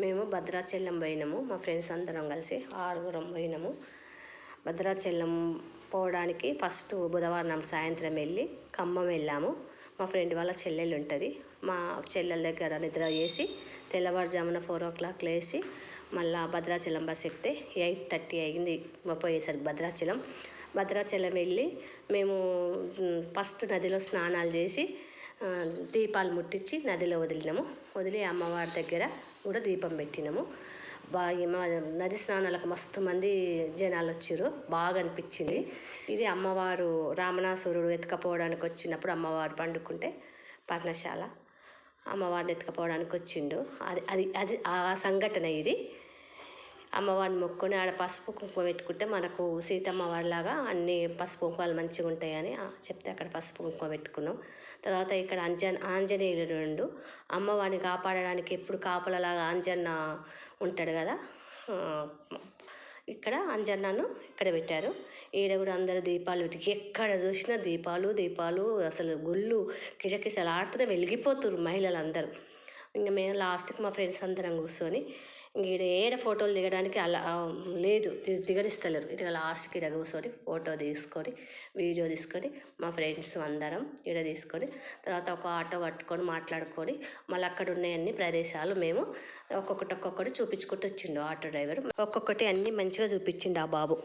మేము భద్రాచలం పోయినాము మా ఫ్రెండ్స్ అందరం కలిసి ఆరుగురం పోయినాము. భద్రాచలం పోవడానికి ఫస్ట్ బుధవారం సాయంత్రం వెళ్ళి ఖమ్మం వెళ్ళాము. మా ఫ్రెండ్ వాళ్ళ చెల్లెలు ఉంటుంది. మా చెల్లెల దగ్గర నిద్ర చేసి తెల్లవారుజామున ఫోర్ ఓ క్లాక్ లేచి మళ్ళా భద్రాచలం బస్ ఎక్కితే ఎయిట్ థర్టీ అయింది. పోయేసరికి భద్రాచలం. భద్రాచలం వెళ్ళి మేము ఫస్ట్ నదిలో స్నానాలు చేసి దీపాలు ముట్టించి నదిలో వదిలినాము. వదిలి అమ్మవారి దగ్గర కూడా దీపం పెట్టినాము. బాగా మా నది స్నానాలకు మస్తు మంది జనాలు వచ్చారు బాగా అనిపించింది. ఇది అమ్మవారు రామణాసురుడు ఎత్తుకపోవడానికి వచ్చినప్పుడు అమ్మవారు పండుకుంటే పర్ణశాల అమ్మవారిని ఎత్తుకపోవడానికి వచ్చిండు. అది అది అది ఆ సంఘటన ఇది. అమ్మవారిని మొక్కుని ఆడ పసుపు కుంకుమ పెట్టుకుంటే మనకు సీతమ్మ వారిలాగా అన్ని పసుపు కుంకుమలు మంచిగా ఉంటాయని చెప్తే అక్కడ పసుపు కుంకుమ పెట్టుకున్నాం. తర్వాత ఇక్కడ అంజన్ ఆంజనేయులు రెండు. అమ్మవారిని కాపాడడానికి ఎప్పుడు కాపలలాగా ఆంజన్న ఉంటాడు కదా ఇక్కడ అంజన్నను ఇక్కడ పెట్టారు. ఈడ కూడా అందరూ దీపాలు పెట్టి ఎక్కడ చూసినా దీపాలు దీపాలు అసలు గుళ్ళు కిజకిసలు ఆడుతూనే వెలిగిపోతున్నారు మహిళలు అందరూ ఇంకా మేము లాస్ట్కి మా ఫ్రెండ్స్ అందరం కూర్చొని ఈడ ఏడ ఫోటోలు దిగడానికి అలా లేదు దిగనిస్తలేరు. ఇక లాస్ట్కి ఈడ కూర్చొని ఫోటో తీసుకొని వీడియో తీసుకొని మా ఫ్రెండ్స్ అందరం ఈడ తీసుకొని తర్వాత ఒక ఆటో కట్టుకొని మాట్లాడుకొని మళ్ళీ అక్కడ ఉన్నాయి అన్ని ప్రదేశాలు మేము ఒక్కొక్కటి ఒక్కొక్కటి చూపించుకుంటూ వచ్చిండు ఆటో డ్రైవర్. ఒక్కొక్కటి అన్ని మంచిగా చూపించిండు ఆ బాబు.